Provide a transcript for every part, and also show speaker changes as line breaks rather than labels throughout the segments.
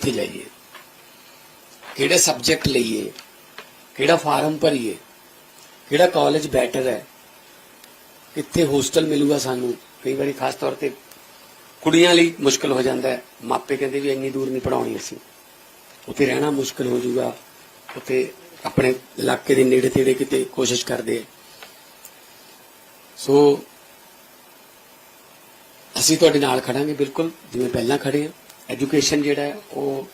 ਕਿੱਥੇ ਜਾਈਏ ਕਿਹੜੇ ਸਬਜੈਕਟ ਲਈਏ, ਕਿਹੜਾ ਫਾਰਮ ਭਰੀਏ, ਕਿਹੜਾ ਕਾਲਜ ਬੈਟਰ ਹੈ, ਕਿੱਥੇ ਹੋਸਟਲ ਮਿਲੂਗਾ ਸਾਨੂੰ। ਕਈ ਵਾਰੀ ਖਾਸ ਤੌਰ ਤੇ ਕੁੜੀਆਂ ਲਈ ਮੁਸ਼ਕਲ ਹੋ ਜਾਂਦਾ ਹੈ। ਮਾਪੇ ਕਹਿੰਦੇ ਵੀ ਇੰਨੀ ਦੂਰ ਨਹੀਂ ਪੜਾਉਣੀ ਅਸੀਂ। ਉੱਥੇ ਰਹਿਣਾ ਮੁਸ਼ਕਲ ਹੋ ਜਾਊਗਾ। ਉੱਥੇ ਆਪਣੇ ਇਲਾਕੇ ਦੇ ਨੇੜੇ ਤੇੜੇ ਕਿਤੇ ਕੋਸ਼ਿਸ਼ ਕਰਦੇ ਸੋ, ਅਸੀਂ ਤੁਹਾਡੇ ਨਾਲ ਖੜਾਂਗੇ ਬਿਲਕੁਲ, ਜਿਵੇਂ ਪਹਿਲਾਂ ਖੜੇ ਆ। ਐਜੂਕੇਸ਼ਨ ਜਿਹੜਾ ਉਹ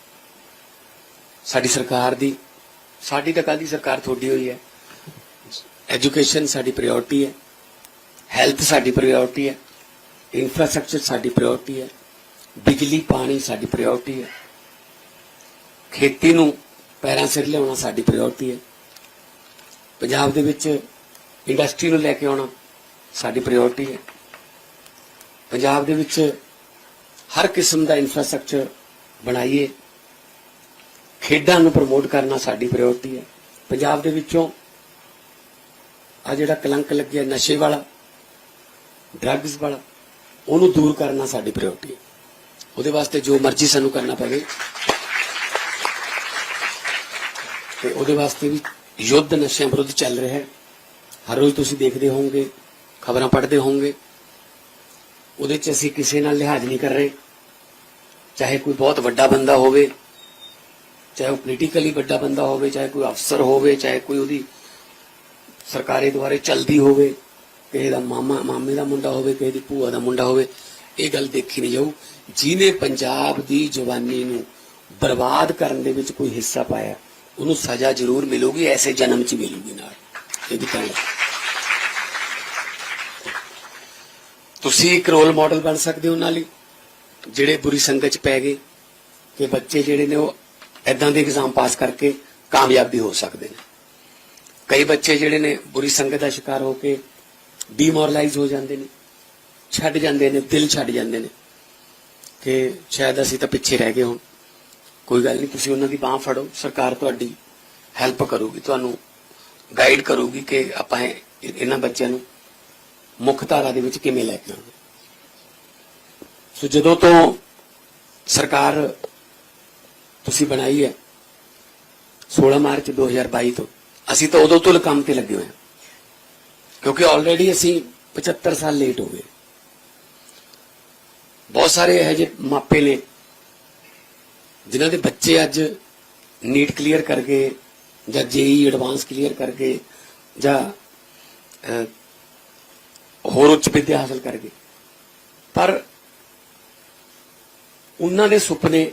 ਸਾਡੀ ਸਰਕਾਰ ਦੀ, ਸਾਡੀ ਤਾਂ ਕਾਹਦੀ ਸਰਕਾਰ ਤੁਹਾਡੀ ਹੋਈ ਹੈ। ਐਜੂਕੇਸ਼ਨ ਸਾਡੀ ਪ੍ਰਾਇੋਰਟੀ ਹੈ ਹੈਲਥ ਸਾਡੀ ਪ੍ਰਾਇੋਰਟੀ ਹੈ ਇਨਫਰਾਸਟ੍ਰਕਚਰ ਸਾਡੀ ਪ੍ਰਾਇੋਰਟੀ ਹੈ, ਬਿਜਲੀ, ਪਾਣੀ ਸਾਡੀ ਪ੍ਰਾਇੋਰਟੀ ਹੈ, ਖੇਤੀ ਨੂੰ ਪੈਰਾਂ ਸਿਰ ਲਿਆਉਣਾ ਸਾਡੀ ਪ੍ਰਾਇੋਰਟੀ ਹੈ, ਪੰਜਾਬ ਦੇ ਵਿੱਚ ਇੰਡਸਟਰੀ ਨੂੰ ਲੈ ਕੇ ਆਉਣਾ ਸਾਡੀ ਪ੍ਰਾਇੋਰਟੀ ਹੈ, ਪੰਜਾਬ ਦੇ ਵਿੱਚ ਹਰ ਕਿਸਮ ਦਾ ਇਨਫਰਾਸਟ੍ਰਕਚਰ ਬਣਾਈਏ। ਖੇਡਾਂ ਨੂੰ ਪ੍ਰਮੋਟ ਕਰਨਾ ਸਾਡੀ ਪ੍ਰਾਇੋਰਟੀ ਹੈ। ਪੰਜਾਬ ਦੇ ਵਿੱਚੋਂ ਆ ਜਿਹੜਾ ਕਲੰਕ ਲੱਗਿਆ ਨਸ਼ੇ ਵਾਲਾ ਡਰੱਗਸ ਵਾਲਾ, ਉਹਨੂੰ ਦੂਰ ਕਰਨਾ ਸਾਡੀ ਪ੍ਰਾਇੋਰਟੀ ਹੈ। ਉਹਦੇ ਵਾਸਤੇ ਜੋ ਮਰਜ਼ੀ ਸਾਨੂੰ ਕਰਨਾ ਪਵੇ। ਤੇ ਉਹਦੇ ਵਾਸਤੇ ਵੀ ਯੁੱਧ ਨਸ਼ਿਆਂ ਵਿਰੁੱਧ ਚੱਲ ਰਿਹਾ ਹੈ। ਹਰ ਰੋਜ਼ ਤੁਸੀਂ ਦੇਖਦੇ ਹੋਵੋਗੇ, ਖਬਰਾਂ ਪੜ੍ਹਦੇ ਹੋਵੋਗੇ ਉਹਦੇ 'ਚ ਅਸੀਂ ਕਿਸੇ ਨਾਲ ਲਿਹਾਜ਼ ਨਹੀਂ ਕਰ ਰਹੇ। ਚਾਹੇ ਕੋਈ ਬਹੁਤ ਵੱਡਾ ਬੰਦਾ ਹੋਵੇ, ਚਾਹੇ ਉਹ ਪੋਲੀਟੀਕਲੀ ਵੱਡਾ ਬੰਦਾ ਹੋਵੇ, ਚਾਹੇ ਕੋਈ ਅਫਸਰ ਹੋਵੇ, ਚਾਹੇ ਕੋਈ ਉਹਦੀ ਸਰਕਾਰੀ ਦੁਆਰੇ ਚਲਦੀ ਹੋਵੇ, ਕਿਸੇ ਦਾ ਮਾਮਾ, ਮਾਮੇ ਦਾ ਮੁੰਡਾ ਹੋਵੇ, ਕਿਸੇ ਦੀ ਭੂਆ ਦਾ ਮੁੰਡਾ ਹੋਵੇ, ਇਹ ਗੱਲ ਦੇਖੀ ਨਹੀਂ ਜਾਊ। ਜਿਹਨੇ ਪੰਜਾਬ ਦੀ ਜਵਾਨੀ ਨੂੰ ਬਰਬਾਦ ਕਰਨ ਦੇ ਵਿੱਚ ਕੋਈ ਹਿੱਸਾ ਪਾਇਆ, ਉਹਨੂੰ ਸਜ਼ਾ ਜ਼ਰੂਰ ਮਿਲੂਗੀ, ਐਸੇ ਜਨਮ 'ਚ ਮਿਲੂਗੀ ਨਾਲ। ਇਹ ਵੀ ਕਹਿਣਾ ਤੁਸੀਂ ਇੱਕ ਰੋਲ ਮਾਡਲ ਬਣ ਸਕਦੇ ਹੋ ਉਹਨਾਂ ਲਈ, ਜਿਹੜੇ ਬੁਰੀ ਸੰਗਤ 'ਚ ਪੈ ਗਏ, ਕਿ ਬੱਚੇ ਜਿਹੜੇ ਨੇ ਉਹ ਐਦਾਂ ਦੇ ਐਗਜ਼ਾਮ ਪਾਸ ਕਰਕੇ ਕਾਮਯਾਬ ਵੀ ਹੋ ਸਕਦੇ ਨੇ। ਕਈ ਬੱਚੇ ਜਿਹੜੇ ਨੇ ਬੁਰੀ ਸੰਗਤ ਦਾ ਸ਼ਿਕਾਰ ਹੋ ਕੇ ਡੀਮੋਰਲਾਈਜ਼ ਹੋ ਜਾਂਦੇ ਨੇ, ਛੱਡ ਜਾਂਦੇ ਨੇ, ਦਿਲ ਛੱਡ ਜਾਂਦੇ ਨੇ, ਕਿ ਸ਼ਾਇਦ ਅਸੀਂ ਤਾਂ ਪਿੱਛੇ ਰਹਿ ਗਏ ਹੁਣ। ਕੋਈ ਗੱਲ ਨਹੀਂ, ਤੁਸੀਂ ਉਹਨਾਂ ਦੀ ਬਾਹ ਫੜੋ, ਸਰਕਾਰ ਤੁਹਾਡੀ ਹੈਲਪ ਕਰੂਗੀ, ਤੁਹਾਨੂੰ ਗਾਈਡ ਕਰੂਗੀ ਕਿ ਆਪਾਂ ਇਹਨਾਂ ਬੱਚਿਆਂ ਨੂੰ ਮੁੱਖ ਧਾਰਾ ਦੇ ਵਿੱਚ ਕਿਵੇਂ ਲੈ ਕੇ ਆਉਣਾ ਸੋ ਜਦੋਂ ਤੋਂ ਸਰਕਾਰ ਤੁਸੀਂ ਬਣਾਈ ਹੈ 16 ਮਾਰਚ 2022 ਤੋਂ, ਅਸੀਂ ਤਾਂ ਉਦੋਂ ਤੋਂ ਕੰਮ ਤੇ ਲੱਗੇ ਹੋਏ ਹਾਂ। ਕਿਉਂਕਿ ਆਲਰੇਡੀ ਅਸੀਂ 75 ਸਾਲ ਲੇਟ ਹੋ ਗਏ। ਬਹੁਤ ਸਾਰੇ ਇਹੋ ਜਿਹੇ ਮਾਪੇ ਨੇ, ਜਿਨ੍ਹਾਂ ਦੇ ਬੱਚੇ ਅੱਜ ਨੀਟ ਕਲੀਅਰ ਕਰਕੇ ਜਾਂ ਜੇਈ ਐਡਵਾਂਸ ਕਲੀਅਰ ਕਰਕੇ ਜਾਂ ਹੋਰ ਉੱਚ ਵਿੱਦਿਆ ਹਾਸਲ ਕਰਕੇ ਪਰ ਉਹਨਾਂ ਦੇ ਸੁਪਨੇ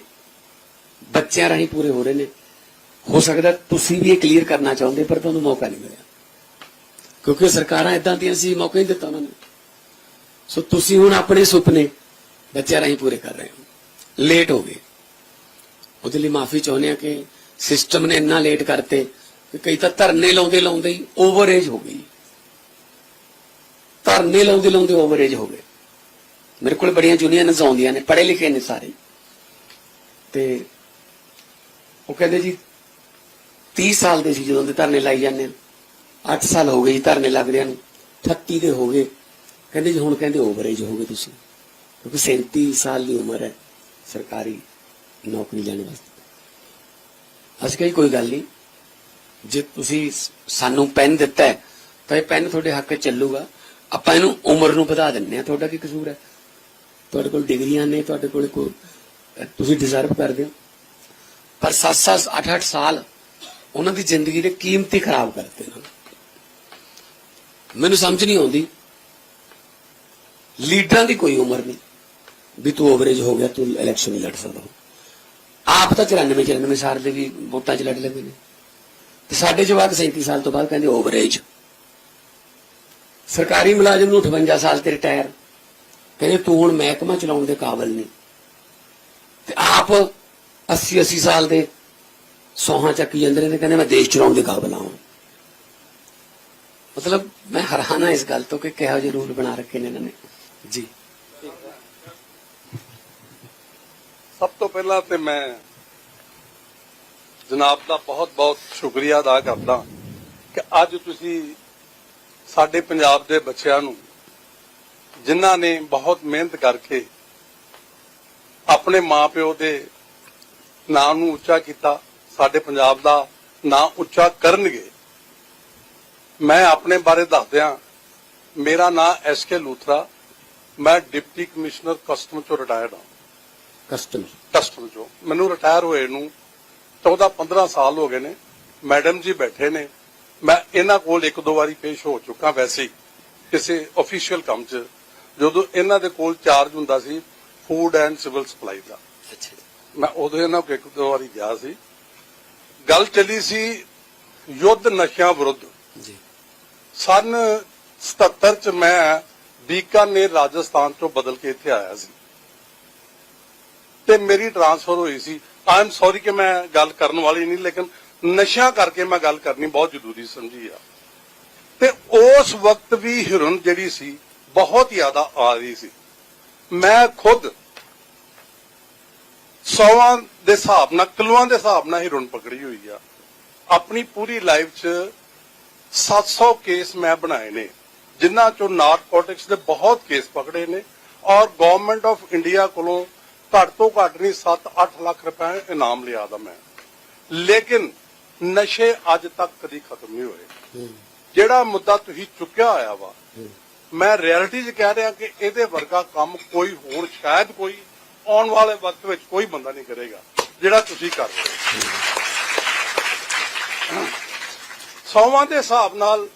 ਬੱਚਿਆਂ ਰਾਹੀਂ ਪੂਰੇ ਹੋ ਰਹੇ ਨੇ। ਹੋ ਸਕਦਾ ਤੁਸੀਂ ਵੀ ਇਹ ਕਲੀਅਰ ਕਰਨਾ ਚਾਹੁੰਦੇ, ਪਰ ਤੁਹਾਨੂੰ ਮੌਕਾ ਨਹੀਂ ਮਿਲਿਆ। ਕਿਉਂਕਿ ਸਰਕਾਰਾਂ ਇਦਾਂ ਦੀਆਂ ਸੀ, ਮੌਕਾ ਹੀ ਦਿੱਤਾ ਉਹਨਾਂ ਨੇ। ਸੋ ਤੁਸੀਂ ਹੁਣ ਆਪਣੇ ਸੁਪਨੇ ਬੱਚਿਆਂ ਰਾਹੀਂ ਪੂਰੇ ਕਰ ਰਹੇ ਹੋ। ਲੇਟ ਹੋ ਗਏ। ਉਹਦੇ ਲਈ ਮਾਫੀ ਚਾਹੁੰਦੇ ਆ ਕਿ ਸਿਸਟਮ ਨੇ ਇੰਨਾ ਲੇਟ ਕਰਤੇ ਕਿ ਕਈ ਤਾਂ ਧਰਨੇ ਲਾਉਂਦੇ ਲਾਉਂਦੇ ਹੀ ਓਵਰ ਏਜ ਹੋ ਗਈ। ਧਰਨੇ ਲਾਉਂਦੇ ਲਾਉਂਦੇ ਓਵਰ ਏਜ ਹੋ ਗਏ। ਮੇਰੇ ਕੋਲ ਬੜੀਆਂ ਯੂਨੀਅਨਸ ਆਉਂਦੀਆਂ ਨੇ, ਪੜ੍ਹੇ ਲਿਖੇ ਨੇ ਸਾਰੇ। ਤੇ ਉਹ ਕਹਿੰਦੇ ਜੀ 30 ਸਾਲ ਦੇ ਸੀ ਜਦੋਂ ਦੇ ਧਰਨੇ ਲਾਈ ਜਾਂਦੇ 8 ਸਾਲ ਹੋ ਗਏ ਜੀ ਧਰਨੇ ਲੱਗਦਿਆਂ ਨੂੰ। 38 ਦੇ ਹੋ ਗਏ। ਕਹਿੰਦੇ ਜੀ, ਹੁਣ ਕਹਿੰਦੇ ਓਵਰੇਜ ਹੋ ਗਏ ਤੁਸੀਂ। ਕਿਉਂਕਿ 37 ਸਾਲ ਦੀ ਉਮਰ ਹੈ ਸਰਕਾਰੀ ਨੌਕਰੀ ਲੈਣ ਵਾਸਤੇ। ਅਸੀਂ ਕਹੀ ਕੋਈ ਗੱਲ ਨਹੀਂ। ਜੇ ਤੁਸੀਂ ਸਾਨੂੰ ਪੈਨ ਦਿੱਤਾ ਹੈ, ਤਾਂ ਇਹ ਪੈਨ ਤੁਹਾਡੇ ਹੱਕ 'ਚ ਚੱਲੂਗਾ। ਆਪਾਂ ਇਹਨੂੰ ਉਮਰ ਨੂੰ ਵਧਾ ਦਿੰਨੇ ਆ ਤੁਹਾਡਾ ਕੀ ਕਸੂਰ ਹੈ? ਤੁਹਾਡੇ ਕੋਲ ਡਿਗਰੀਆਂ ਨੇ, ਤੁਹਾਡੇ ਕੋਲ ਕੋਈ ਤੁਸੀਂ ਡਿਜ਼ਰਵ ਕਰਦੇ ਹੋ। ਪਰ 7-7 8-8 ਸਾਲ ਉਹਨਾਂ ਦੀ ਜ਼ਿੰਦਗੀ ਦੇ ਕੀਮਤੀ ਖਰਾਬ ਕਰਤੇ ਨਾ। ਮੈਨੂੰ ਸਮਝ ਨਹੀਂ ਆਉਂਦੀ। ਲੀਡਰਾਂ ਦੀ ਕੋਈ ਉਮਰ ਨਹੀਂ। ਵੀ ਤੂੰ ਓਵਰੇਜ ਹੋ ਗਿਆ, ਤੂੰ ਇਲੈਕਸ਼ਨ ਨਹੀਂ ਲੜ ਸਕਦਾ। ਆਪ ਤਾਂ 94 94 ਸਾਲ ਦੇ ਵੀ ਵੋਟਾਂ 'ਚ ਲੜ ਲੈਂਦੇ ਨੇ। ਤੇ ਸਾਡੇ ਜਵਾਕ 37 ਸਾਲ ਤੋਂ ਬਾਅਦ ਕਹਿੰਦੇ ਓਵਰੇਜ ਸਰਕਾਰੀ ਮੁਲਾਜ਼ਮ ਨੂੰ 58 ਸਾਲ ਤੇ ਰਿਟਾਇਰ ਕਹਿੰਦੇ, ਤੂੰ ਹੁਣ ਮਹਿਕਮਾ ਚਲਾਉਣ ਦੇ ਕਾਬਿਲ ਨਹੀਂ। ਤੇ ਆਪ 80 80 ਸਾਲ ਦੇ ਸੋਹਾਂ ਚੱਕੀ ਜਾਂਦੇ ਨੇ, ਕਹਿੰਦੇ, ਮੈਂ ਦੇਸ਼ ਚਲਾਉਣ ਦੇ ਕਾਬਿਲ ਹਾਂ ਮਤਲਬ, ਮੈਂ ਹੈਰਾਨ ਇਸ ਗੱਲ ਤੋਂ ਕਿ ਕਿਹੋ ਜਿਹੇ ਰੂਲ ਬਣਾ ਰੱਖੇ ਨੇ ਇਹਨਾਂ ਨੇ। ਜੀ।
ਸਭ ਤੋਂ ਪਹਿਲਾਂ ਤੇ ਮੈਂ ਜਨਾਬ ਦਾ ਬਹੁਤ-ਬਹੁਤ ਸ਼ੁਕਰੀਆ ਅਦਾ ਕਰਦਾ ਕਿ ਅੱਜ ਤੁਸੀਂ ਸਾਡੇ ਪੰਜਾਬ ਦੇ ਬੱਚਿਆਂ ਨੂੰ ਜਿਨ੍ਹਾਂ ਨੇ ਬਹੁਤ ਮਿਹਨਤ ਕਰਕੇ ਆਪਣੇ ਮਾਪਿਓ ਦੇ ਨਾਂ ਨੂੰ ਉੱਚਾ ਕੀਤਾ ਸਾਡੇ ਪੰਜਾਬ ਦਾ ਨਾਂ ਉੱਚਾ ਕਰਨਗੇ। ਮੈਂ ਆਪਣੇ ਬਾਰੇ ਦੱਸਦਿਆਂ ਮੇਰਾ ਨਾਂ ਐਸ ਕੇ ਲੂਥਰਾ ਮੈਂ ਡਿਪਟੀ ਕਮਿਸ਼ਨਰ ਕਸਟਮ ਚੋਂ ਰਿਟਾਇਰਡ ਹਾਂ।
ਕਸਟਮਰ
ਕਸਟਮ ਚੋਂ। ਮੈਨੂੰ ਰਿਟਾਇਰ ਹੋਏ ਨੂੰ 14 15 ਸਾਲ ਹੋ ਗਏ ਨੇ ਮੈਡਮ ਜੀ ਬੈਠੇ ਨੇ ਮੈਂ ਇਹਨਾਂ ਕੋਲ ਇੱਕ ਦੋ ਵਾਰੀ ਪੇਸ਼ ਹੋ ਚੁੱਕਾ ਵੈਸੇ ਕਿਸੇ ਅਫੀਸ਼ੀਅਲ ਕੰਮ 'ਚ ਜਦੋਂ ਇਹਨਾਂ ਦੇ ਕੋਲ ਚਾਰਜ ਹੁੰਦਾ ਸੀ ਫੂਡ ਐਂਡ ਸਿਵਲ ਸਪਲਾਈ ਦਾ। ਮੈਂ ਉਦੋਂ ਇਹਨਾਂ ਕੋਲ ਇੱਕ ਦੋ ਵਾਰੀ ਗਿਆ ਸੀ। ਗੱਲ ਚੱਲੀ ਸੀ ਯੁੱਧ ਨਸ਼ਿਆਂ ਵਿਰੁੱਧ।
ਜੀ।
ਸਨ 77 ਚ ਮੈਂ ਬੀਕਾਨੇਰ ਰਾਜਸਥਾਨ ਤੋਂ ਬਦਲ ਕੇ ਇੱਥੇ ਆਇਆ ਸੀ। ਤੇ ਮੇਰੀ ਟ੍ਰਾਂਸਫਰ ਹੋਈ ਸੀ। ਆਈ ਐਮ ਸੌਰੀ ਕਿ ਮੈਂ ਗੱਲ ਕਰਨ ਵਾਲੀ ਨਹੀਂ ਲੇਕਿਨ ਨਸ਼ਿਆਂ ਕਰਕੇ ਮੈਂ ਗੱਲ ਕਰਨੀ ਬਹੁਤ ਜ਼ਰੂਰੀ ਸਮਝੀ ਆ। ਤੇ ਉਸ ਵਕਤ ਵੀ ਹਿਰਨ ਜਿਹੜੀ ਸੀ, ਬਹੁਤ ਜ਼ਿਆਦਾ ਆ ਰਹੀ ਸੀ। ਮੈਂ ਖੁਦ ਸੌਵਾਂ ਦੇ ਹਿਸਾਬ ਨਾਲ, ਕਿਲੋਆਂ ਦੇ ਹਿਸਾਬ ਨਾਲ ਹਿਰਨ ਪਕੜੀ ਹੋਈ ਆ। ਆਪਣੀ ਪੂਰੀ ਲਾਈਫ 'ਚ 700 ਕੇਸ ਮੈਂ ਬਣਾਏ ਨੇ, ਜਿਨ੍ਹਾਂ ਚੋਂ ਨਾਰਕੋਟਿਕਸ ਦੇ ਬਹੁਤ ਕੇਸ ਪਕੜੇ ਨੇ ਔਰ ਗਵਰਨਮੈਂਟ ਆਫ ਇੰਡੀਆ ਕੋਲੋਂ ਘੱਟ ਤੋਂ ਘੱਟ ਨਹੀਂ 7-8 ਲੱਖ ਰੁਪਏ ਇਨਾਮ ਲਿਆ ਦਾ ਮੈਂ। ਲੇਕਿਨ ਨਸ਼ੇ ਅੱਜ ਤੱਕ ਕਦੀ ਖਤਮ ਨਹੀਂ ਹੋਏ। ਜਿਹੜਾ ਮੁੱਦਾ ਤੁਸੀਂ ਚੁੱਕਿਆ ਹੋਇਆ ਵਾ ਮੈਂ ਰਿਐਲਿਟੀ 'ਚ ਕਹਿ ਰਿਹਾ ਕਿ ਇਹਦੇ ਵਰਗਾ ਕੰਮ ਕੋਈ ਹੋਰ ਸ਼ਾਇਦ ਕੋਈ ਆਉਣ ਵਾਲੇ ਵਕਤ ਵਿੱਚ ਕੋਈ ਬੰਦਾ ਨਹੀਂ ਕਰੇਗਾ ਜਿਹੜਾ ਤੁਸੀਂ ਕਰ ਰਹੇ ਹੋ। ਸੌਵਾਂ ਦੇ ਹਿਸਾਬ ਨਾਲ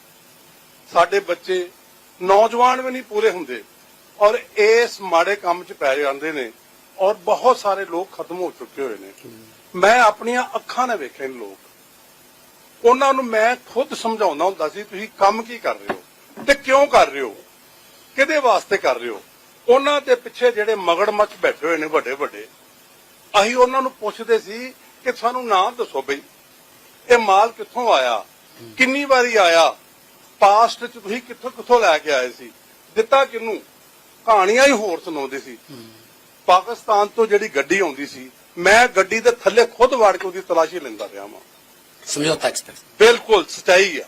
ਸਾਡੇ ਬੱਚੇ ਨੌਜਵਾਨ ਵੀ ਨਹੀਂ ਪੂਰੇ ਹੁੰਦੇ ਔਰ ਇਸ ਮਾੜੇ ਕੰਮ 'ਚ ਪੈ ਜਾਂਦੇ ਨੇ ਔਰ ਬਹੁਤ ਸਾਰੇ ਲੋਕ ਖਤਮ ਹੋ ਚੁੱਕੇ ਹੋਏ ਨੇ। ਮੈਂ ਆਪਣੀਆਂ ਅੱਖਾਂ ਨਾਲ ਵੇਖੇ ਨੇ ਲੋਕ। ਉਹਨਾਂ ਨੂੰ ਮੈਂ ਖੁਦ ਸਮਝਾਉਂਦਾ ਹੁੰਦਾ ਸੀ ਤੁਸੀਂ ਕੰਮ ਕੀ ਕਰ ਰਹੇ ਹੋ? ਤੇ ਕਿਉਂ ਕਰ ਰਹੇ ਹੋ? ਕਿਹਦੇ ਵਾਸਤੇ ਕਰ ਰਹੇ ਹੋ? ਉਹਨਾਂ ਦੇ ਪਿੱਛੇ ਜਿਹੜੇ ਮਗੜਮੱਛ ਬੈਠੇ ਹੋਏ ਨੇ ਵੱਡੇ ਵੱਡੇ ਅਸੀਂ ਉਹਨਾਂ ਨੂੰ ਪੁੱਛਦੇ ਸੀ ਕਿ ਸਾਨੂੰ ਨਾਮ ਦੱਸੋ ਬਈ ਇਹ ਮਾਲ ਕਿੱਥੋਂ ਆਇਆ? ਕਿੰਨੀ ਵਾਰੀ ਆਇਆ? ਪਾਸਟ ਚ ਤੁਸੀਂ ਕਿੱਥੋਂ ਕਿੱਥੋਂ ਲੈ ਕੇ ਆਏ ਸੀ? ਦਿੱਤਾ ਕਿਹਨੂੰ? ਕਹਾਣੀਆਂ ਹੀ ਹੋਰ ਸੁਣਾਉਂਦੇ ਸੀ। ਪਾਕਿਸਤਾਨ ਤੋਂ ਜਿਹੜੀ ਗੱਡੀ ਆਉਂਦੀ ਸੀ ਮੈਂ ਗੱਡੀ ਦੇ ਥੱਲੇ ਖੁਦ ਵੜ ਕੇ ਉਹਦੀ ਤਲਾਸ਼ੀ ਲੈਂਦਾ ਰਿਹਾ ਵਾਂ।
ਸਮਝੌਤਾ ਐਕਸਪ੍ਰੈਸ
ਬਿਲਕੁਲ, ਸਚਾਈ ਆ।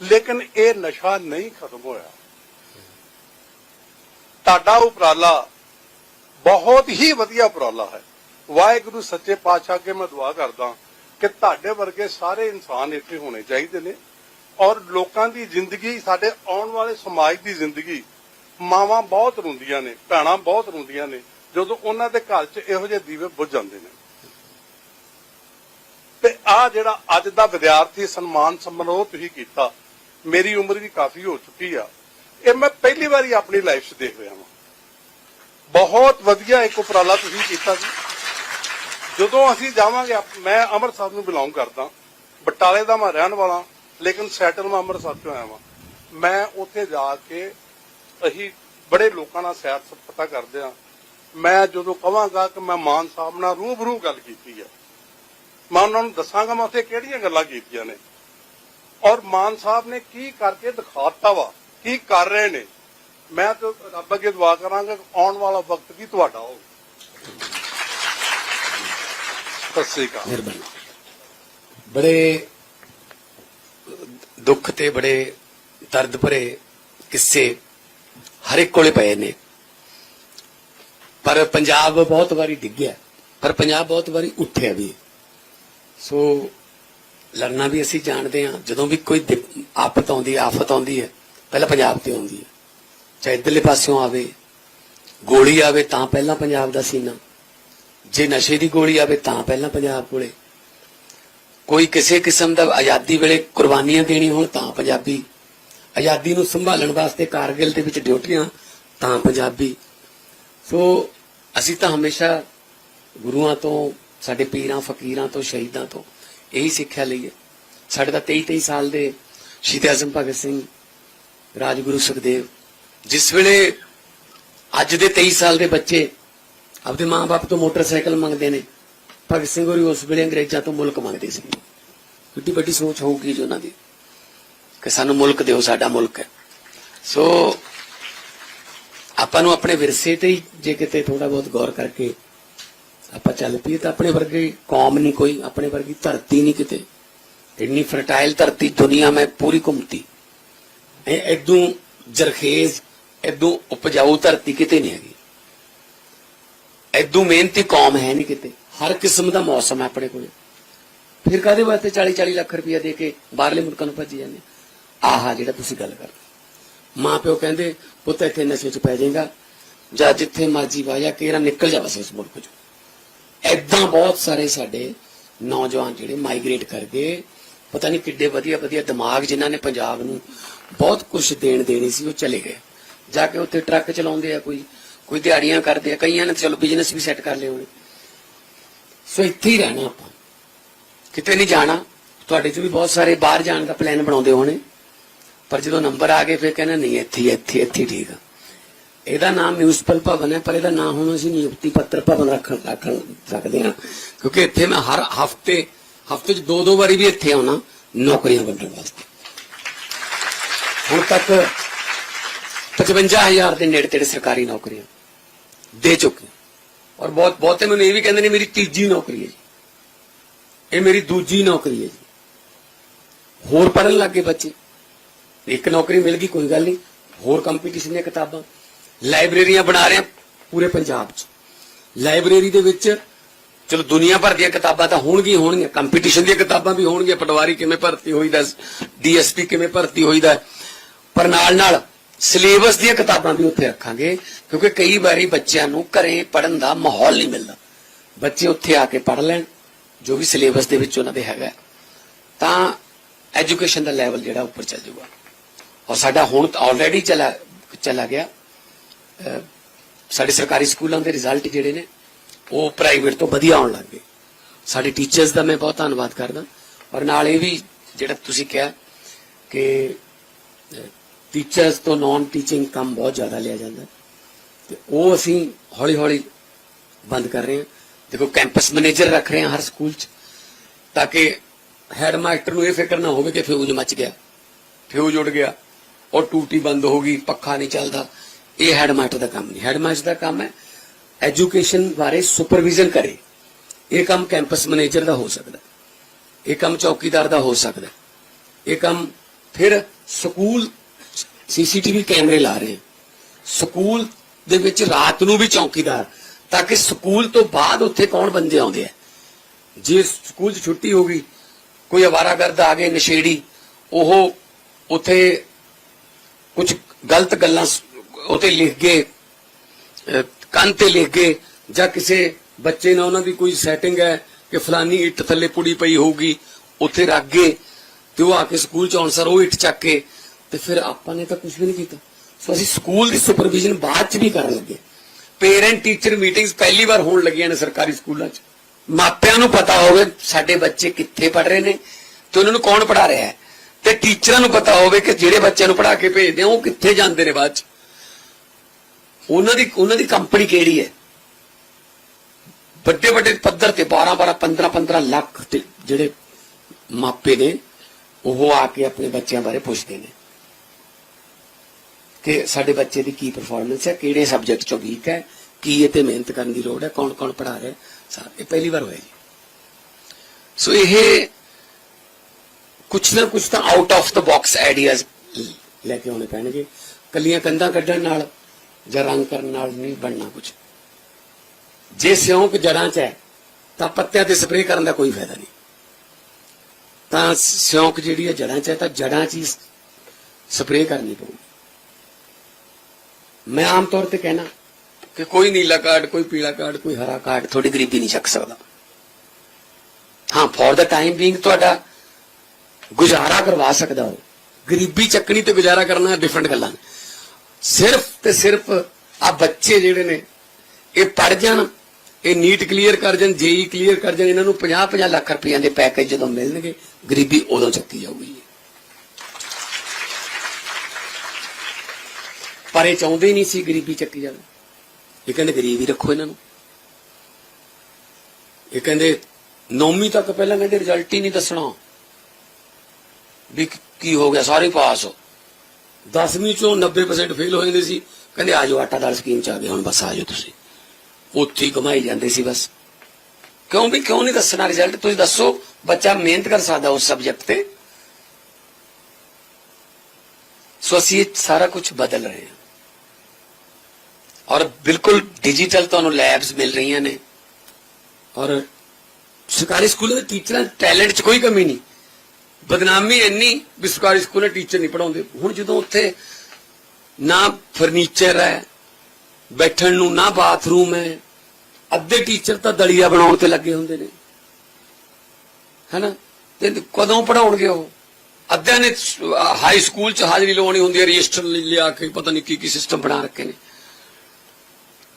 ਲੇਕਿਨ ਇਹ ਨਸ਼ਾ ਨਹੀਂ ਖਤਮ ਹੋਇਆ। ਤੁਹਾਡਾ ਉਪਰਾਲਾ ਬਹੁਤ ਹੀ ਵਧੀਆ ਉਪਰਾਲਾ ਹੈ। ਵਾਹਿਗੁਰੂ, ਸੱਚੇ ਪਾਤਸ਼ਾਹ ਕੇ ਮੈਂ ਦੁਆ ਕਰਦਾ ਕਿ ਤੁਹਾਡੇ ਵਰਗੇ ਸਾਰੇ ਇਨਸਾਨ ਇੱਥੇ ਹੋਣੇ ਚਾਹੀਦੇ ਨੇ ਔਰ ਲੋਕਾਂ ਦੀ ਜ਼ਿੰਦਗੀ, ਸਾਡੇ ਆਉਣ ਵਾਲੇ ਸਮਾਜ ਦੀ ਜ਼ਿੰਦਗੀ ਮਾਵਾਂ ਬਹੁਤ ਰੋਂਦੀਆਂ ਨੇ, ਭੈਣਾਂ ਬਹੁਤ ਰੋਂਦੀਆਂ ਨੇ, ਜਦੋਂ ਉਹਨਾਂ ਦੇ ਘਰ 'ਚ ਇਹੋ ਜਿਹੇ ਦੀਵੇ ਬੁੱਝ ਜਾਂਦੇ ਨੇ। ਤੇ ਆ ਜਿਹੜਾ ਅੱਜ ਦਾ ਵਿਦਿਆਰਥੀ ਸਨਮਾਨ ਸਮਾਰੋਹ ਤੁਸੀਂ ਕੀਤਾ, ਮੇਰੀ ਉਮਰ ਵੀ ਕਾਫੀ ਹੋ ਚੁੱਕੀ ਆ। ਇਹ ਮੈਂ ਪਹਿਲੀ ਵਾਰੀ ਆਪਣੀ ਲਾਈਫ 'ਚ ਦੇਖ ਰਿਹਾ ਹਾਂ ਬਹੁਤ ਵਧੀਆ ਇੱਕ ਉਪਰਾਲਾ ਤੁਸੀਂ ਕੀਤਾ ਸੀ ਜਦੋਂ ਅਸੀਂ ਜਾਵਾਂਗੇ ਮੈਂ ਅੰਮ੍ਰਿਤਸਰ ਨੂੰ ਬਿਲੋਂਗ ਕਰਦਾ, ਬਟਾਲੇ ਦਾ ਮੈਂ ਰਹਿਣ ਵਾਲਾ, ਲੇਕਿਨ ਸੈਟਲ ਮੈਂ ਅੰਮ੍ਰਿਤਸਰ ਤੋਂ ਆਇਆ ਵਾਂ। ਮੈਂ ਉੱਥੇ ਜਾ ਕੇ ਅਸੀਂ ਬੜੇ ਲੋਕਾਂ ਨਾਲ ਸੈਰ ਸਪਾਟਾ ਕਰਦੇ ਆ। ਮੈਂ ਜਦੋਂ ਕਵਾਂਗਾ ਕਿ ਮੈਂ ਮਾਨ ਸਾਹਿਬ ਨਾਲ ਰੂਬਰੂ ਗੱਲ ਕੀਤੀ ਆ ਮੈਂ ਉਹਨਾਂ ਨੂੰ ਦੱਸਾਂਗਾ, ਮੈਂ ਉੱਥੇ ਕਿਹੜੀਆਂ ਗੱਲਾਂ ਕੀਤੀਆਂ ਨੇ। ਔਰ ਮਾਨ ਸਾਹਿਬ ਨੇ ਕੀ ਕਰਕੇ ਦਿਖਾਤਾ ਵਾ, ਕੀ ਕਰ ਰਹੇ ਨੇ। ਮੈਂ ਤਾਂ ਰੱਬ ਅੱਗੇ ਦੁਆ ਕਰਾਂਗਾ ਆਉਣ ਵਾਲਾ ਵਕਤ ਵੀ ਤੁਹਾਡਾ ਹੋ ਸਤਿ ਸ੍ਰੀ ਅਕਾਲ।
ਮਿਹਰਬਾਨੀ। ਬੜੇ ਦੁੱਖ ਤੇ ਬੜੇ ਦਰਦ ਭਰੇ ਕਿੱਸੇ ਹਰ ਇੱਕ ਕੋਲੇ ਪਏ ਨੇ। ਪਰ ਪੰਜਾਬ ਬਹੁਤ ਵਾਰੀ ਡਿੱਗਿਆ, ਪਰ ਪੰਜਾਬ ਬਹੁਤ ਵਾਰੀ ਉੱਠਿਆ ਵੀ ਸੋ ਲੜਨਾ ਵੀ ਅਸੀਂ ਜਾਣਦੇ ਹਾਂ। ਜਦੋਂ ਵੀ ਕੋਈ ਆਫਤ ਆਉਂਦੀ ਹੈ, ਆਫਤ ਆਉਂਦੀ ਹੈ, ਪਹਿਲਾਂ ਪੰਜਾਬ ਤੇ ਆਉਂਦੀ ਹੈ। ਚਾਹੇ ਇੱਧਰਲੇ ਪਾਸਿਓਂ ਆਵੇ, ਗੋਲੀ ਆਵੇ ਤਾਂ ਪਹਿਲਾਂ ਪੰਜਾਬ ਦਾ ਸੀਨਾ। ਜੇ ਨਸ਼ੇ ਦੀ ਗੋਲੀ ਆਵੇ ਤਾਂ ਪਹਿਲਾਂ ਪੰਜਾਬ ਕੋਲੇ। ਕੋਈ ਕਿਸੇ ਕਿਸਮ ਦਾ ਆਜ਼ਾਦੀ ਵੇਲੇ ਕੁਰਬਾਨੀਆਂ ਦੇਣੀ ਹੋਣ ਤਾਂ ਪੰਜਾਬੀ। ਆਜ਼ਾਦੀ ਨੂੰ ਸੰਭਾਲਣ ਵਾਸਤੇ ਕਾਰਗਿਲ ਦੇ ਵਿੱਚ ਡਿਊਟੀਆਂ ਤਾਂ ਪੰਜਾਬੀ। ਸੋ ਅਸੀਂ ਤਾਂ ਹਮੇਸ਼ਾ ਗੁਰੂਆਂ ਤੋਂ ਸਾਡੇ ਪੀਰਾਂ, ਫਕੀਰਾਂ ਤੋਂ, ਸ਼ਹੀਦਾਂ ਤੋਂ ਇਹੀ ਸਿੱਖਿਆ ਲਈਏ ਸਾਡੇ ਤਾਂ 23 23 ਸਾਲ ਦੇ ਸ਼ਹੀਦ ਆਜ਼ਮ ਭਗਤ ਸਿੰਘ, ਰਾਜਗੁਰੂ ਸੁਖਦੇਵ, ਜਿਸ ਵੇਲੇ ਅੱਜ ਦੇ 23 ਸਾਲ ਦੇ ਬੱਚੇ ਆਪਦੇ ਮਾਂ-ਬਾਪ ਤੋਂ ਮੋਟਰਸਾਈਕਲ ਮੰਗਦੇ ਨੇ, ਭਗਤ ਸਿੰਘ ਹੋਰੀ ਉਸ ਵੇਲੇ ਅੰਗਰੇਜ਼ਾਂ ਤੋਂ ਮੁਲਕ ਮੰਗਦੇ ਸੀ। ਕਿੱਡੀ ਵੱਡੀ ਸੋਚ ਹੋਊਗੀ ਜੀ ਉਹਨਾਂ ਦੀ ਕਿ ਸਾਨੂੰ ਮੁਲਕ ਦਿਓ, ਸਾਡਾ ਮੁਲਕ ਹੈ। ਸੋ ਆਪਾਂ ਨੂੰ ਆਪਣੇ ਵਿਰਸੇ ਤੇ ਜੇ ਕਿਤੇ ਥੋੜਾ ਬਹੁਤ ਗੌਰ ਕਰਕੇ ਆਪਾਂ ਚੱਲ ਪਈਏ ਤਾਂ ਆਪਣੇ ਵਰਗੀ ਕੌਮ ਨਹੀਂ ਕੋਈ, ਆਪਣੇ ਵਰਗੀ ਧਰਤੀ ਨਹੀਂ ਕਿਤੇ। ਇੰਨੀ ਫਰਟਾਈਲ ਧਰਤੀ ਦੁਨੀਆ ਮੈਂ ਪੂਰੀ ਘੁੰਮਤੀ। ਇਹ ਇਦੋਂ ਜਰਖੇਜ਼ ਇਦੋਂ ਉਪਜਾਊ ਧਰਤੀ ਕਿਤੇ ਨਹੀਂ ਹੈਗੀ। ਇਦੋਂ ਮਿਹਨਤੀ ਕੌਮ ਹੈ ਨਹੀਂ ਕਿਤੇ। ਹਰ ਕਿਸਮ ਦਾ ਮੌਸਮ ਹੈ ਆਪਣੇ ਕੋਲ। ਫਿਰ ਕਾਦੇ ਵਾਸਤੇ 40 40 ਲੱਖ ਰੁਪਇਆ ਦੇ ਕੇ ਬਾਹਰਲੇ ਮੁਲਕਾਂ ਨੂੰ ਭੱਜੀ ਜਾਂਦੇ? ਆਹਾ, ਜਿਹੜਾ ਤੁਸੀਂ ਗੱਲ ਕਰ ਮਾਂ ਪਿਓ ਕਹਿੰਦੇ, ਪੁੱਤ ਇੱਥੇ ਨਸ਼ੇ 'ਚ ਪੈ ਜਾਏਗਾ। ਜਾਂ ਜਿੱਥੇ ਮਰਜ਼ੀ ਵਾਜਾ ਕੇਰਾ ਨਿਕਲ ਜਾ ਬਸ ਇਸ ਮੁਲਕ 'ਚੋਂ। ਐਦਾਂ ਬਹੁਤ ਸਾਰੇ ਸਾਡੇ ਨੌਜਵਾਨ ਜਿਹੜੇ ਮਾਈਗ੍ਰੇਟ ਕਰ ਗਏ ਪਤਾ ਨਹੀਂ ਕਿੱਡੇ ਵਧੀਆ ਵਧੀਆ ਦਿਮਾਗ ਜਿਨ੍ਹਾਂ ਨੇ ਪੰਜਾਬ ਨੂੰ ਬਹੁਤ ਕੁਝ ਦੇਣ ਦੇਣੀ ਸੀ, ਉਹ ਚਲੇ ਗਏ। ਜਾ ਕੇ ਉੱਥੇ ਟਰੱਕ ਚਲਾਉਂਦੇ ਆ, ਕੋਈ ਕੋਈ ਦਿਹਾੜੀਆਂ ਕਰਦੇ ਆ, ਕਈਆਂ ਨੇ ਚਲੋ ਬਿਜ਼ਨਸ ਵੀ ਸੈੱਟ ਕਰ ਲਏ ਹੋਣੇ। ਸੋ ਇੱਥੇ ਹੀ ਰਹਿਣਾ ਆਪਾਂ। ਕਿਤੇ ਨਹੀਂ ਜਾਣਾ, ਤੁਹਾਡੇ ਚ ਵੀ ਬਹੁਤ ਸਾਰੇ ਬਾਹਰ ਜਾਣ ਦਾ ਪਲਾਨ ਬਣਾਉਂਦੇ ਹੋਣੇ। ਪਰ ਜਦੋਂ ਨੰਬਰ ਆ ਗਏ, ਫਿਰ ਕਹਿੰਦੇ ਨਹੀਂ, ਇੱਥੇ ਇੱਥੇ ਇੱਥੇ ਠੀਕ ਆ। ਇਹਦਾ ਨਾਮ ਮਿਊਨਿਸਪਲ ਭਵਨ ਹੈ, ਪਰ ਇਹਦਾ ਨਾਮ ਹੁਣ ਅਸੀਂ ਨਿਯੁਕਤੀ ਪੱਤਰ ਭਵਨ ਰੱਖਣ ਰੱਖਣ ਸਕਦੇ ਹਾਂ। ਕਿਉਂਕਿ ਇੱਥੇ ਮੈਂ ਹਰ ਹਫ਼ਤੇ ਹਫ਼ਤੇ 'ਚ ਦੋ ਦੋ ਵਾਰੀ ਵੀ ਇੱਥੇ ਆਉਣਾ, ਨੌਕਰੀਆਂ ਵੰਡਣ ਵਾਸਤੇ। ਹੁਣ ਤੱਕ 55000 ਦੇ ਨੇੜੇ ਤੇੜੇ ਸਰਕਾਰੀ ਨੌਕਰੀਆਂ ਦੇ ਚੁੱਕੇ ਔਰ ਬਹੁਤ ਬਹੁਤੇ ਮੈਨੂੰ ਇਹ ਵੀ ਕਹਿੰਦੇ ਨੇ, ਮੇਰੀ ਤੀਜੀ ਨੌਕਰੀ ਹੈ ਜੀ। ਇਹ ਮੇਰੀ ਦੂਜੀ ਨੌਕਰੀ ਹੈ ਜੀ। ਹੋਰ ਪੜਨ ਲੱਗੇ ਬੱਚੇ। ਇੱਕ ਨੌਕਰੀ ਮਿਲ ਗਈ, ਕੋਈ ਗੱਲ ਨਹੀਂ। ਹੋਰ ਕੰਪੀਟੀਸ਼ਨ ਦੀਆਂ ਕਿਤਾਬਾਂ। ਲਾਇਬ੍ਰੇਰੀਆਂ ਬਣਾ ਰਹੇ ਆ ਪੂਰੇ ਪੰਜਾਬ 'ਚ। ਲਾਇਬ੍ਰੇਰੀ ਦੇ ਵਿੱਚ ਚਲੋ ਦੁਨੀਆ ਭਰ ਦੀਆਂ ਕਿਤਾਬਾਂ ਤਾਂ ਹੋਣਗੀਆਂ ਹੋਣਗੀਆਂ ਕੰਪੀਟੀਸ਼ਨ ਦੀਆਂ ਕਿਤਾਬਾਂ ਵੀ ਹੋਣਗੀਆਂ, ਪਟਵਾਰੀ ਕਿਵੇਂ ਭਰਤੀ ਹੋਈਦਾ, ਡੀਐਸਪੀ ਕਿਵੇਂ ਭਰਤੀ ਹੋਈਦਾ, ਪਰ ਨਾਲ ਨਾਲ ਸਿਲੇਬਸ ਦੀਆਂ ਕਿਤਾਬਾਂ ਵੀ ਉੱਥੇ ਰੱਖਾਂਗੇ, ਕਿਉਂਕਿ ਕਈ ਵਾਰੀ ਬੱਚਿਆਂ ਨੂੰ ਘਰੇ ਪੜਨ ਦਾ ਮਾਹੌਲ ਨਹੀਂ ਮਿਲਦਾ। ਬੱਚੇ ਉੱਥੇ ਆ ਕੇ ਪੜ ਲੈਣ, ਜੋ ਵੀ ਸਿਲੇਬਸ ਦੇ ਵਿੱਚ ਉਹਨਾਂ ਦੇ ਹੈਗਾ। ਤਾਂ ਐਜੂਕੇਸ਼ਨ ਦਾ ਲੈਵਲ ਜਿਹੜਾ ਉੱਪਰ ਚੱਲ ਜਾਊਗਾ। ਔਰ ਸਾਡਾ ਹੁਣ ਆਲਰੇਡੀ ਚਲਾ ਚਲਾ ਗਿਆ। ਸਾਡੇ ਸਰਕਾਰੀ ਸਕੂਲਾਂ ਦੇ ਰਿਜ਼ਲਟ ਜਿਹੜੇ ਨੇ, ਉਹ ਪ੍ਰਾਈਵੇਟ ਤੋਂ ਵਧੀਆ ਆਉਣ ਲੱਗ ਗਏ। ਸਾਡੇ ਟੀਚਰਸ ਦਾ ਮੈਂ ਬਹੁਤ ਧੰਨਵਾਦ ਕਰਦਾ। ਔਰ ਨਾਲ ਇਹ ਵੀ ਜਿਹੜਾ ਤੁਸੀਂ ਕਿਹਾ ਕਿ ਟੀਚਰਸ ਤੋਂ ਨਾਨ ਟੀਚਿੰਗ ਕੰਮ ਬਹੁਤ ਜ਼ਿਆਦਾ ਲਿਆ ਜਾਂਦਾ। ਹੈ। ਤੇ ਉਹ ਅਸੀਂ ਹੌਲੀ ਹੌਲੀ ਬੰਦ ਕਰ ਰਹੇ ਹਾਂ। ਦੇਖੋ ਕੈਂਪਸ ਮੈਨੇਜਰ ਰੱਖ ਰਹੇ ਹਾਂ ਹਰ ਸਕੂਲ 'ਚ, ਤਾਂ ਕਿ ਹੈਡ ਮਾਸਟਰ ਨੂੰ ਇਹ ਫਿਕਰ ਨਾ ਹੋਵੇ ਕਿ ਫਿਊਜ਼ ਮੱਚ ਗਿਆ, ਫਿਊਜ਼ ਉੱਡ ਗਿਆ ਉਹ ਟੂਟੀ ਬੰਦ ਹੋ ਗਈ, ਪੱਖਾ ਨਹੀਂ ਚੱਲਦਾ। ਇਹ ਹੈਡਮਾਸਟਰ ਦਾ ਕੰਮ ਨਹੀਂ। ਹੈਡਮਾਸਟਰ ਦਾ ਕੰਮ ਹੈ ਐਜੂਕੇਸ਼ਨ ਬਾਰੇ ਸੁਪਰਵਿਜ਼ਨ ਕਰੇ। ਇਹ ਕੰਮ ਕੈਂਪਸ ਮੈਨੇਜਰ ਦਾ ਹੋ ਸਕਦਾ। ਹੈ। ਇਹ ਕੰਮ ਚੌਕੀਦਾਰ ਦਾ ਹੋ ਸਕਦਾ। ਇਹ ਕੰਮ ਫਿਰ ਸਕੂਲ ਸੀਸੀਟੀਵੀ ਕੈਮਰੇ ਲਾ ਰਹੇ। ਸਕੂਲ ਦੇ ਵਿੱਚ ਰਾਤ ਨੂੰ ਵੀ ਚੌਕੀਦਾਰ, ਤਾਂ ਕਿ ਸਕੂਲ ਤੋਂ ਬਾਅਦ ਉੱਥੇ ਕੌਣ ਬੰਦੇ ਆਉਂਦੇ ਆ। ਜੇ ਸਕੂਲ 'ਚ ਛੁੱਟੀ ਹੋ ਗਈ, ਕੋਈ ਅਵਾਰਾਗਰਦ ਆ ਗਏ, ਨਸ਼ੇੜੀ, ਉਹ ਉੱਥੇ ਕੁਝ ਗਲਤ ਗੱਲਾਂ ਉੱਤੇ ਲਿਖ ਗਏ ਅਹ, ਕੰਨ ਤੇ ਲਿਖ ਗਏ ਜਾਂ ਕਿਸੇ ਬੱਚੇ ਨਾਲ ਉਹਨਾਂ ਦੀ ਕੋਈ ਸੈਟਿੰਗ ਹੈ ਕਿ ਫਲਾਨੀ ਇੱਟ ਥੱਲੇ ਪੁੜੀ ਪਈ ਹੋਊਗੀ, ਉੱਥੇ ਰੱਖ ਗਏ ਤੇ ਉਹ ਆ ਕੇ ਸਕੂਲ ਚ ਆਉਣ ਉਹ ਇੱਟ ਚੱਕ ਕੇ, ਤੇ ਫਿਰ ਆਪਾਂ ਨੇ ਤਾਂ ਕੁਝ ਵੀ ਨਹੀਂ ਕੀਤਾ। ਸੋ ਅਸੀਂ ਸਕੂਲ ਦੀ ਸੁਪਰਵਿਜ਼ਨ ਬਾਅਦ ਚ ਵੀ ਕਰਨ ਲੱਗੇ। ਪੇਰੈਂਟ ਟੀਚਰ ਮੀਟਿੰਗਸ ਪਹਿਲੀ ਵਾਰ ਹੋਣ ਲੱਗੀਆਂ ਨੇ ਸਰਕਾਰੀ ਸਕੂਲਾਂ 'ਚ। ਮਾਪਿਆਂ ਨੂੰ ਪਤਾ ਹੋਵੇ ਸਾਡੇ ਬੱਚੇ ਕਿੱਥੇ ਪੜ ਰਹੇ ਨੇ ਤੇ ਉਹਨਾਂ ਨੂੰ ਕੌਣ ਪੜਾ ਰਿਹਾ ਹੈ। ਤੇ ਟੀਚਰਾਂ ਨੂੰ ਪਤਾ ਹੋਵੇ ਕਿ ਜਿਹੜੇ ਬੱਚਿਆਂ ਨੂੰ ਪੜਾ ਕੇ ਭੇਜਦੇ ਆ, ਉਹ ਕਿੱਥੇ ਜਾਂਦੇ ਨੇ ਬਾਅਦ 'ਚ। ਉਹਨਾਂ ਦੀ ਉਹਨਾਂ ਦੀ ਕੰਪਨੀ ਕਿਹੜੀ ਹੈ? ਵੱਡੇ ਵੱਡੇ ਪੱਧਰ ਤੇ 12 12 15 15 ਲੱਖ ਤੇ ਜਿਹੜੇ ਮਾਪੇ ਨੇ, ਉਹ ਆ ਕੇ ਆਪਣੇ ਬੱਚਿਆਂ ਬਾਰੇ ਪੁੱਛਦੇ ਨੇ। ਕਿ ਸਾਡੇ ਬੱਚੇ ਦੀ ਕੀ ਪਰਫਾਰਮੈਂਸ ਹੈ, ਕਿਹੜੇ ਸਬਜੈਕਟ ਚੋਂ ਵੀਕ ਹੈ, ਕੀ ਇਹ ਤੇ ਮਿਹਨਤ ਕਰਨ ਦੀ ਲੋੜ ਹੈ, ਕੌਣ ਕੌਣ ਪੜਾ ਰਿਹਾ ਹੈ। ਇਹ ਪਹਿਲੀ ਵਾਰ ਹੋਇਆ ਜੀ। ਸੋ ਇਹ ਕੁਛ ਨਾ ਕੁਛ ਤਾਂ out of the box ideas ਲੈ ਕੇ ਆਉਣੇ ਪੈਣਗੇ। ਕੱਲੀਆਂ ਕੰਧਾਂ ਕੱਢਣ ਨਾਲ ਜਾਂ ਰੰਗ ਕਰਨ ਨਾਲ ਨਹੀਂ ਬਣਨਾ ਕੁਝ ਜੇ ਸਿਉਂਕ ਜੜਾਂ 'ਚ ਹੈ, ਤਾਂ ਪੱਤਿਆਂ ਤੇ ਸਪਰੇਅ ਕਰਨ ਦਾ ਕੋਈ ਫਾਇਦਾ ਨਹੀਂ। ਤਾਂ ਸਿਉਂਕ ਜਿਹੜੀ ਹੈ ਜੜਾਂ 'ਚ ਹੈ, ਤਾਂ ਜੜਾਂ 'ਚ ਹੀ ਸਪਰੇਅ ਕਰਨੀ ਪਊਗੀ। ਮੈਂ ਆਮ ਤੌਰ ਤੇ ਕਹਿਣਾ ਕਿ ਕੋਈ ਨੀਲਾ ਕਾਰਡ, ਕੋਈ ਪੀਲਾ ਕਾਰਡ, ਕੋਈ ਹਰਾ ਕਾਰਡ ਤੁਹਾਡੀ ਗਰੀਬੀ ਨਹੀਂ ਚੱਕ ਸਕਦਾ। ਹਾਂ ਫॉर ਦਾ ਟਾਈਮ ਬੀਇੰਗ ਤੁਹਾਡਾ ਗੁਜ਼ਾਰਾ ਕਰਵਾ ਸਕਦਾ ਹੋ ਗਰੀਬੀ ਚੱਕਣੀ ਤੇ ਗੁਜ਼ਾਰਾ ਕਰਨਾ ਡਿਫਰੈਂਟ ਗੱਲਾਂ ਨੇ। ਸਿਰਫ ਤੇ ਸਿਰਫ ਆ ਬੱਚੇ ਜਿਹੜੇ ਨੇ, ਇਹ ਪੜ ਜਾਣ, ਇਹ ਨੀਟ ਕਲੀਅਰ ਕਰ ਜਾਣ, ਜੇਈ ਕਲੀਅਰ ਕਰ ਜਾਣ, ਇਹਨਾਂ ਨੂੰ 50 50 ਲੱਖ ਰੁਪਈਆ ਦੇ ਪੈਕੇਜ ਜਦੋਂ ਮਿਲਣਗੇ, ਗਰੀਬੀ ਉਦੋਂ ਚੱਕੀ ਜਾਊਗੀ। ਪਰ ਇਹ ਚਾਹੁੰਦੇ ਹੀ ਨਹੀਂ ਸੀ ਗਰੀਬੀ ਚੱਕੀ ਜਾਵੇ। ਇਹ ਕਹਿੰਦੇ ਗਰੀਬ ਹੀ ਰੱਖੋ ਇਹਨਾਂ ਨੂੰ। ਇਹ ਕਹਿੰਦੇ ਨੌਵੀਂ ਤੱਕ ਪਹਿਲਾਂ ਕਹਿੰਦੇ ਰਿਜ਼ਲਟ ਹੀ ਨਹੀਂ ਦੱਸਣਾ। ਵੀ ਕੀ ਹੋ ਗਿਆ, ਸਾਰੇ ਪਾਸ ਹੋ। 10ਵੀਂ ਚੋਂ 90% ਫੇਲ ਹੋ ਜਾਂਦੇ ਸੀ। ਕਹਿੰਦੇ ਆਜੋ ਆਟਾ ਦਾਲ ਸਕੀਮ ਚ ਆ ਗਏ, ਹੁਣ ਬਸ ਆਜੋ ਤੁਸੀਂ। ਉੱਥੇ ਕਮਾਈ ਜਾਂਦੇ ਸੀ ਬਸ। ਕਿਉਂ ਵੀ, ਕਿਉਂ ਨਹੀਂ ਦੱਸਣਾ ਰਿਜ਼ਲਟ ਤੁਸੀਂ ਦੱਸੋ, ਬੱਚਾ ਮਿਹਨਤ ਕਰ ਸਕਦਾ ਉਸ ਸਬਜੈਕਟ ਤੇ? ਸੋ ਅਸੀਂ ਇਹ ਸਾਰਾ ਕੁਝ ਬਦਲ ਰਹੇ ਹਾਂ। ਔਰ ਬਿਲਕੁਲ ਡਿਜੀਟਲ ਤੁਹਾਨੂੰ ਲੈਬਸ ਮਿਲ ਰਹੀਆਂ ਨੇ। ਔਰ ਸਰਕਾਰੀ ਸਕੂਲਾਂ ਦੇ ਟੀਚਰਾਂ ਟੈਲੈਂਟ 'ਚ ਕੋਈ ਕਮੀ ਨਹੀਂ। ਬਦਨਾਮੀ ਇੰਨੀ ਵੀ ਸਰਕਾਰੀ ਸਕੂਲਾਂ ਟੀਚਰ ਨਹੀਂ ਪੜਾਉਂਦੇ ਹੁਣ ਜਦੋਂ ਉੱਥੇ ਨਾ ਫਰਨੀਚਰ ਹੈ, ਬੈਠਣ ਨੂੰ ਨਾ ਬਾਥਰੂਮ ਹੈ, ਅੱਧੇ ਟੀਚਰ ਤਾਂ ਦਲੀਆ ਬਣਾਉਣ ਤੇ ਲੱਗੇ ਹੁੰਦੇ ਨੇ। ਹੈਨਾ? ਤੇ ਕਦੋਂ ਪੜਾਉਣਗੇ ਉਹ? ਅੱਧਿਆਂ ਨੇ ਹਾਈ ਸਕੂਲ ਚ ਹਾਜ਼ਰੀ ਲਵਾਉਣੀ ਹੁੰਦੀ ਹੈ, ਰਜਿਸਟਰ ਲਿਆ ਕੇ ਪਤਾ ਨਹੀਂ ਕੀ ਕੀ ਸਿਸਟਮ ਬਣਾ ਰੱਖੇ ਨੇ।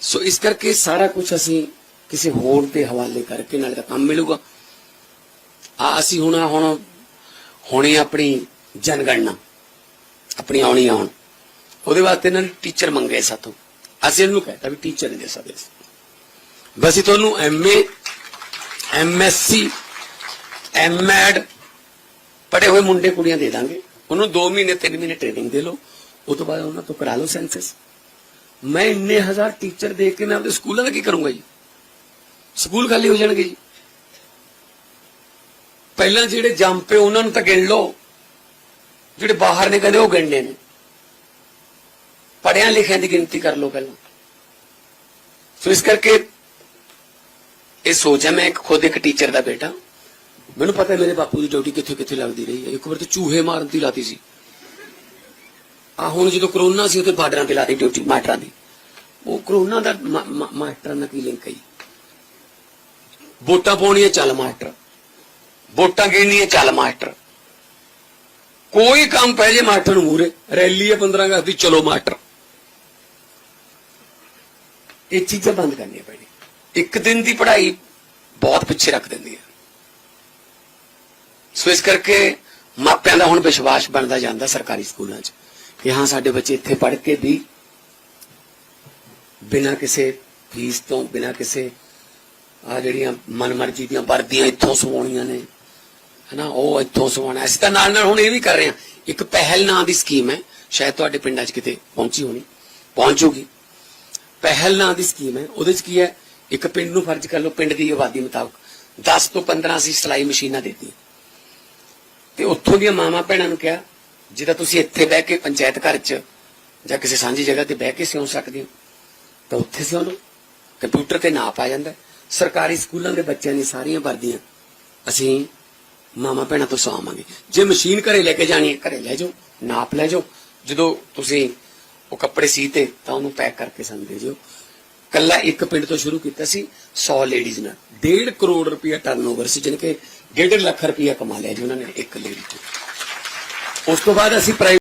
ਸੋ ਇਸ ਕਰਕੇ ਸਾਰਾ ਕੁਝ ਅਸੀਂ ਕਿਸੇ ਹੋਰ ਦੇ ਹਵਾਲੇ ਕਰਕੇ ਨਾਲੇ ਦਾ ਕੰਮ ਮਿਲੂਗਾ। ਆ, ਅਸੀਂ ਹੁਣ ਹੁਣ ਹੋਣੀ ਆਪਣੀ ਜਨਗਣਨਾ, ਆਪਣੀ ਆਉਣੀ ਆਉਣ। ਉਹਦੇ ਵਾਸਤੇ ਇਹਨਾਂ ਨੇ ਟੀਚਰ ਮੰਗੇ ਸਾਥੋਂ ਅਸੀਂ ਇਹਨੂੰ ਕਹਿੰਦਾ ਵੀ ਟੀਚਰ ਨਹੀਂ ਦੇ ਸਕਦੇ ਅਸੀਂ। ਬਸ ਹੀ ਤੁਹਾਨੂੰ ਐਮਏ ਐਮਐਸਸੀ ਐਮਐਡ ਪੜੇ ਹੋਏ ਮੁੰਡੇ ਕੁੜੀਆਂ ਦੇ ਦਾਂਗੇ। ਉਹਨੂੰ 2 ਮਹੀਨੇ 3 ਮਹੀਨੇ ਟ੍ਰੇਨਿੰਗ ਦੇ ਲਓ। ਉਸ ਤੋਂ ਬਾਅਦ ਉਹਨਾਂ ਤੋਂ ਕਰਾ ਲਓ ਸੈਂਸਸ ਮੈਂ ਇੰਨੇ ਹਜ਼ਾਰ ਟੀਚਰ ਦੇਖ ਕੇ ਮੈਂ ਆਪਣੇ ਸਕੂਲਾਂ ਦਾ ਕੀ ਕਰੂੰਗਾ ਜੀ? ਸਕੂਲ ਖਾਲੀ ਹੋ ਜਾਣਗੇ ਜੀ। ਪਹਿਲਾਂ ਜਿਹੜੇ ਜੰਮ ਉਹਨਾਂ ਨੂੰ ਤਾਂ ਗਿਣ ਲਓ। ਜਿਹੜੇ ਬਾਹਰ ਨੇ ਕਹਿੰਦੇ, ਉਹ ਗਿਣਨੇ ਨੇ। ਪੜਿਆਂ ਲਿਖਿਆਂ ਦੀ ਗਿਣਤੀ ਕਰ ਲਓ ਪਹਿਲਾਂ। ਸੋ ਇਸ ਕਰਕੇ ਇਹ ਸੋਚ ਹੈ, ਮੈਂ ਇੱਕ ਖੁਦ ਇੱਕ ਟੀਚਰ ਦਾ ਬੇਟਾ। ਮੈਨੂੰ ਪਤਾ ਮੇਰੇ ਬਾਪੂ ਦੀ ਡਿਊਟੀ ਕਿੱਥੇ ਕਿੱਥੇ ਲੱਗਦੀ ਰਹੀ ਹੈ। ਇੱਕ ਵਾਰ ਤਾਂ ਚੂਹੇ ਮਾਰਨ ਦੀ ਲਾਤੀ ਸੀ। ਆ ਹੁਣ ਜਦੋਂ ਕਰੋਨਾ ਸੀ, ਉੱਥੇ ਬਾਰਡਰਾਂ ਤੇ ਲਾਤੀ ਡਿਊਟੀ, ਮਾਸਟਰਾਂ ਦੀ। ਉਹ ਕਰੋਨਾ ਦਾ ਮਾਸਟਰਾਂ ਨਾਲ ਕੀ ਲਿੰਕ ਹੈ ਵੋਟਾਂ ਪਾਉਣੀਆਂ, ਚੱਲ ਮਾਸਟਰ। ਵੋਟਾਂ ਗਿਣਨੀਆਂ ਚੱਲ ਮਾਸਟਰ। ਕੋਈ ਕੰਮ ਪੈ ਜੇ ਮਾਸਟਰ ਨੂੰ ਮੂਰੇ ਰੈਲੀ ਹੈ 15 ਅਗਸਤ ਦੀ, ਚਲੋ ਮਾਸਟਰ। ਇਹ ਚੀਜ਼ਾਂ ਬੰਦ ਕਰਨੀਆਂ ਪੈਣੀ ਇੱਕ ਦਿਨ ਦੀ ਪੜ੍ਹਾਈ ਬਹੁਤ ਪਿੱਛੇ ਰੱਖ ਦਿੰਦੀ ਹੈ। ਸੋ ਇਸ ਕਰਕੇ ਮਾਪਿਆਂ ਦਾ ਹੁਣ ਵਿਸ਼ਵਾਸ ਬਣਦਾ ਜਾਂਦਾ ਸਰਕਾਰੀ ਸਕੂਲਾਂ 'ਚ ਕਿ ਹਾਂ, ਸਾਡੇ ਬੱਚੇ ਇੱਥੇ ਪੜ੍ਹ ਕੇ ਵੀ ਬਿਨਾਂ ਕਿਸੇ ਫੀਸ ਤੋਂ, ਬਿਨਾਂ ਕਿਸੇ ਆ ਜਿਹੜੀਆਂ ਮਨਮਰਜ਼ੀ ਦੀਆਂ ਵਰਦੀਆਂ ਇੱਥੋਂ ਸਵਾਉਣੀਆਂ ਨੇ ਹਨਾ, ਉਹ ਇੱਥੋਂ ਸਵਾਉਣਾ ਅਸੀਂ ਤਾਂ ਨਾਲ ਨਾਲ ਹੁਣ ਇਹ ਵੀ ਕਰ ਰਹੇ ਹਾਂ। ਇੱਕ ਪਹਿਲ ਨਾਂ ਦੀ ਸਕੀਮ ਹੈ। ਸ਼ਾਇਦ ਤੁਹਾਡੇ ਪਿੰਡਾਂ 'ਚ ਕਿਤੇ ਪਹੁੰਚੀ ਹੋਣੀ। ਪਹੁੰਚੂਗੀ। ਪਹਿਲ ਨਾਂ ਦੀ ਸਕੀਮ ਹੈ। ਉਹਦੇ 'ਚ ਕੀ ਹੈ? ਇੱਕ ਪਿੰਡ ਨੂੰ ਫਰਜ਼ ਕਰ ਲਓ, ਪਿੰਡ ਦੀ ਆਬਾਦੀ ਮੁਤਾਬਕ। 10 ਤੋਂ 15 ਅਸੀਂ ਸਿਲਾਈ ਮਸ਼ੀਨਾਂ ਦੇਤੀਆਂ। ਤੇ ਉੱਥੋਂ ਦੀਆਂ ਮਾਵਾਂ ਭੈਣਾਂ ਨੂੰ ਕਿਹਾ ਜਿਹਦਾ ਤੁਸੀਂ ਇੱਥੇ ਬਹਿ ਕੇ ਪੰਚਾਇਤ ਘਰ 'ਚ ਜਾਂ ਕਿਸੇ ਸਾਂਝੀ ਜਗ੍ਹਾ ਤੇ ਬਹਿ ਕੇ ਸਿਉਂ ਸਕਦੇ ਹੋ, ਤਾਂ ਉੱਥੇ ਸਿਉਂ ਲਓ। ਕੰਪਿਊਟਰ ਤੇ ਨਾਪ ਆ ਜਾਂਦਾ ਸਰਕਾਰੀ ਸਕੂਲਾਂ ਦੇ ਬੱਚਿਆਂ ਦੀ ਸਾਰੀਆਂ ਵਰਦੀਆਂ ਅਸੀਂ ਮਾਮਾ ਭੈਣਾਂ ਤੋਂ ਸਵਾਵਾਂਗੇ ਜੇ ਮਸ਼ੀਨ ਘਰੇ ਲੈ ਕੇ ਜਾਣੀ ਹੈ, ਘਰੇ ਲੈ ਜਾਓ, ਨਾਪ ਲੈ ਜਾਓ। ਜਦੋਂ ਤੁਸੀਂ ਉਹ ਕੱਪੜੇ ਸੀਤੇ ਤਾਂ ਉਹਨੂੰ ਪੈਕ ਕਰਕੇ ਸਾਨੂੰ ਦੇ ਜਿਓ। ਕੱਲਾ ਇੱਕ ਪਿੰਡ ਤੋਂ ਸ਼ੁਰੂ ਕੀਤਾ ਸੀ 100 ਲੇਡੀਜ਼ ਨਾਲ। 1.5 ਕਰੋੜ ਰੁਪਇਆ ਟਰਨਓਵਰ ਸੀ ਜਿਹਨੇ ਕਿ 1.5 ਲੱਖ ਰੁਪਇਆ ਕਮਾ ਲਿਆ ਜੀ ਉਹਨਾਂ ਨੇ, ਇੱਕ ਲੇਡੀ ਤੋਂ। ਉਸ ਤੋਂ ਬਾਅਦ ਅਸੀਂ